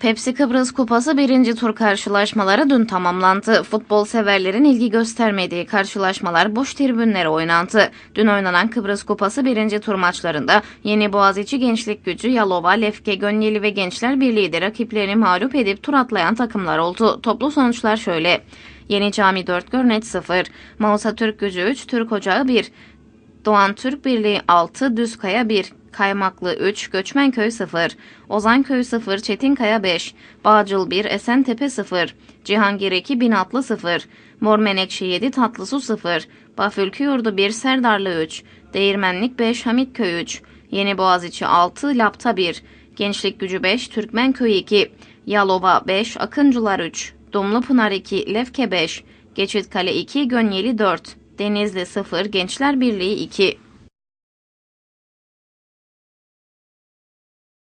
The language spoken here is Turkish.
Pepsi Kıbrıs Kupası birinci tur karşılaşmaları dün tamamlandı. Futbol severlerin ilgi göstermediği karşılaşmalar boş tribünlere oynandı. Dün oynanan Kıbrıs Kupası birinci tur maçlarında Yeni Boğaziçi Gençlik Gücü, Yalova, Lefke, Gönyeli ve Gençler Birliği de rakiplerini mağlup edip tur atlayan takımlar oldu. Toplu sonuçlar şöyle. Yeni Cami 4, Görnet 0, Mausa Türk Gücü 3, Türk Ocağı 1, Doğan Türk Birliği 6, Düzkaya 1, Kaymaklı 3, Göçmenköy 0, Ozanköy 0, Çetinkaya 5, Bağcıl 1, Esentepe 0, Cihangir 2, Binatlı 0, Mor Menekşe 7, Tatlısu 0, Bafülkü Yurdu 1, Serdarlı 3, Değirmenlik 5, Hamitköy 3, Yeni Boğaziçi 6, Lapta 1, Gençlik Gücü 5, Türkmenköy 2, Yalova 5, Akıncılar 3, Dumlupınar 2, Lefke 5, Geçitkale 2, Gönyeli 4, Denizli 0, Gençler Birliği 2.